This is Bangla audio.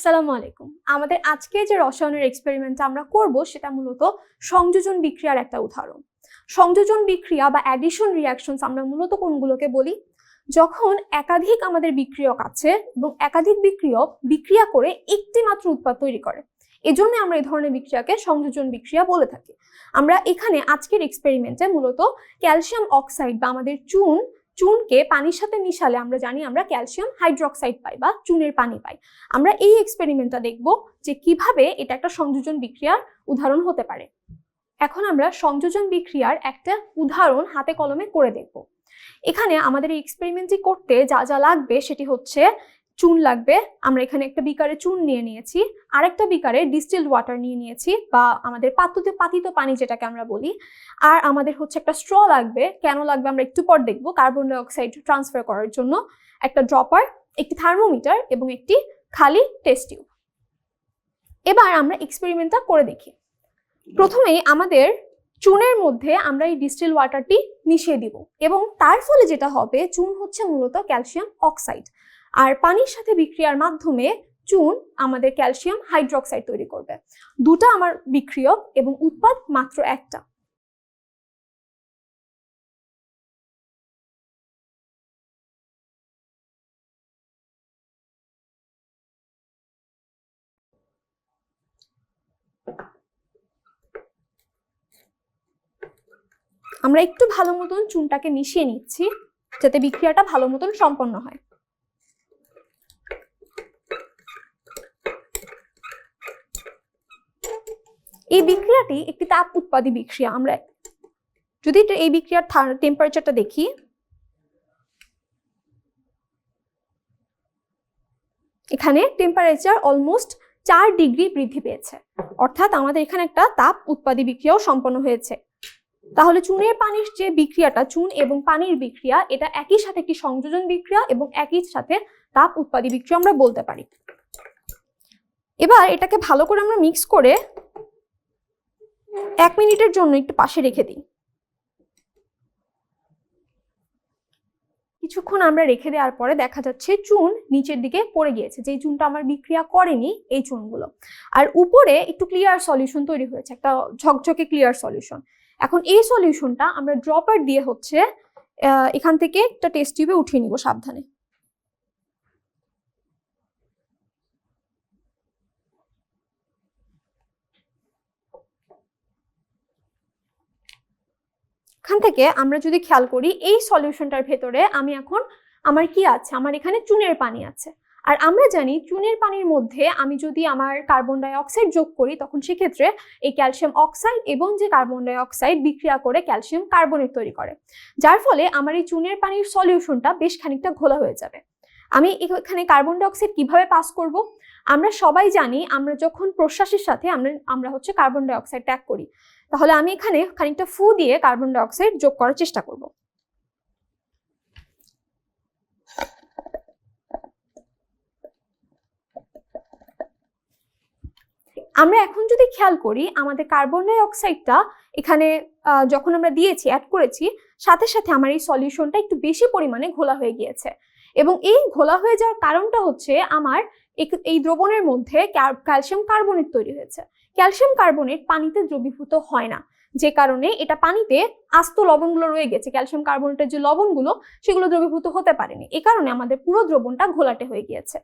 আসসালামু আলাইকুম। আমাদের আজকে যে রসায়নের এক্সপেরিমেন্ট আমরা করব, সেটা মূলত সংযোজন বিক্রিয়ার একটা উদাহরণ। সংযোজন বিক্রিয়া বা অ্যাডিশন রিয়াকশনস আমরা মূলত কোনগুলোকে বলি? যখন একাধিক আমাদের বিক্রিয়ক আছে এবং একাধিক বিক্রিয়ক বিক্রিয়া করে একটি মাত্র উৎপাদ তৈরি করে, এজন্য আমরা এই ধরনের বিক্রিয়াকে সংযোজন বিক্রিয়া বলে থাকি। আমরা এখানে আজকের এক্সপেরিমেন্টে মূলত ক্যালসিয়াম অক্সাইড বা আমাদের চুন চুনকে পানির সাথে মিশালে আমরা জানি আমরা ক্যালসিয়াম হাইড্রক্সাইড পাই বা চুনের পানি পাই। আমরা এই এক্সপেরিমেন্টটা দেখব যে কীভাবে এটা একটা সংযোজন বিক্রিয়ার উদাহরণ হতে পারে। এখন আমরা সংযোজন বিক্রিয়ার একটা উদাহরণ হাতে কলমে করে দেখব। এখানে আমাদের এই এক্সপেরিমেন্টটি করতে যা যা লাগবে সেটি হচ্ছে চুন লাগবে। আমরা এখানে একটা বিকারে চুন নিয়ে নিয়েছি। আরেকটা বিকারে ডিস্টিলড ওয়াটার নিয়ে নিয়েছি বা আমাদের পাত্রতে পাতিত পানি যেটাকে আমরা বলি। আর আমাদের হচ্ছে একটা স্ট্র লাগবে। কেন লাগবে আমরা একটু পর দেখব। কার্বন ডাইঅক্সাইড ট্রান্সফার করার জন্য একটা ড্রপার একটি থার্মোমিটার এবং একটি খালি টেস্ট টিউব এবার আমরা এক্সপেরিমেন্টটা করে দেখি। প্রথমেই আমাদের চুনের মধ্যে আমরা এই ডিস্টিল ওয়াটারটি মিশিয়ে দিব এবং তার ফলে যেটা হবে, চুন হচ্ছে মূলত ক্যালসিয়াম অক্সাইড আর পানির সাথে বিক্রিয়ার মাধ্যমে চুন আমাদের ক্যালসিয়াম হাইড্রোক্সাইড তৈরি করবে। দুটা আমার বিক্রিয়ক এবং উৎপাদ মাত্র একটা। আমরা একটু ভালো মতন চুনটাকে মিশিয়ে নিচ্ছি, যাতে বিক্রিয়াটা ভালো মতন সম্পন্ন হয়। এই বিক্রিয়াটি একটি তাপ উৎপাদী বিক্রিয়া। আমরা যদি এই বিক্রিয়ার টেম্পারেচারটা দেখি। এখানে টেম্পারেচার অলমোস্ট চার ডিগ্রি বৃদ্ধি পেয়েছে। অর্থাৎ আমাদের এখানে একটা তাপ উৎপাদী বিক্রিয়াও সম্পন্ন হয়েছে। তাহলে চুনের পানির যে বিক্রিয়াটা, চুন এবং পানির বিক্রিয়া, এটা একই সাথে একটি সংযোজন বিক্রিয়া এবং একই সাথে তাপ উৎপাদী বিক্রিয়া আমরা বলতে পারি। এবার এটাকে ভালো করে আমরা মিক্স করে এক মিনিটের জন্য একটু পাশে রেখে দিই। কিছুক্ষণ আমরা রেখে দেওয়ার পরে দেখা যাচ্ছে চুন নিচের দিকে পড়ে গিয়েছে। যেই চুনটা আমার বিক্রিয়া করেনি, এই চুনগুলো। আর উপরে একটু ক্লিয়ার সলিউশন তৈরি হয়েছে, একটা ঝকঝকে ক্লিয়ার সলিউশন এখন এই সলিউশনটা আমরা ড্রপার দিয়ে হচ্ছে এখান থেকে একটা টেস্ট টিউবে উঠিয়ে নিব সাবধানে। এখান থেকে আমরা যদি খেয়াল করি, এই সলিউশনটার ভেতরে আমি এখন আমার কি আছে? আমার এখানে চুনের পানি আছে। আর আমরা জানি চুনের পানির মধ্যে আমি যদি আমার কার্বন ডাই অক্সাইড যোগ করি, তখন সেক্ষেত্রে এই ক্যালসিয়াম অক্সাইড এবং যে কার্বন ডাই অক্সাইড বিক্রিয়া করে ক্যালসিয়াম কার্বনেট তৈরি করে। যার ফলে আমার এই চুনের পানির সলিউশনটা বেশ খানিকটা ঘোলা হয়ে যাবে। আমি এখানে কার্বন ডাই অক্সাইড কীভাবে পাস করব? আমরা সবাই জানি, আমরা যখন প্রশ্বাসের সাথে আমরা আমরা হচ্ছে কার্বন ডাই অক্সাইড ত্যাগ করি তাহলে আমি এখানে খানিকটা ফু দিয়ে কার্বন ডাই অক্সাইড যোগ করার চেষ্টা করব। আমরা এখন যদি খেয়াল করি, আমাদের কার্বন ডাই অক্সাইডটা এখানে যখন আমরা দিয়েছি অ্যাড করেছি, সাথে সাথে আমার এই সলিউশনটা একটু বেশি পরিমাণে ঘোলা হয়ে গিয়েছে। এবং এই ঘোলা হয়ে যাওয়ার কারণটা হচ্ছে আমার এই দ্রবণের মধ্যে ক্যাল- ক্যালসিয়াম কার্বনেট তৈরি হয়েছে। ক্যালসিয়াম কার্বনেট পানিতে দ্রবীভূত হয় না, যে কারণে এটা পানিতে আস্ত লবণগুলো রয়ে গেছে। ক্যালসিয়াম কার্বনেটের যে লবণগুলো, সেগুলো দ্রবীভূত হতে পারেনি। এ কারণে আমাদের পুরো দ্রবণটা ঘোলাটে হয়ে গিয়েছে।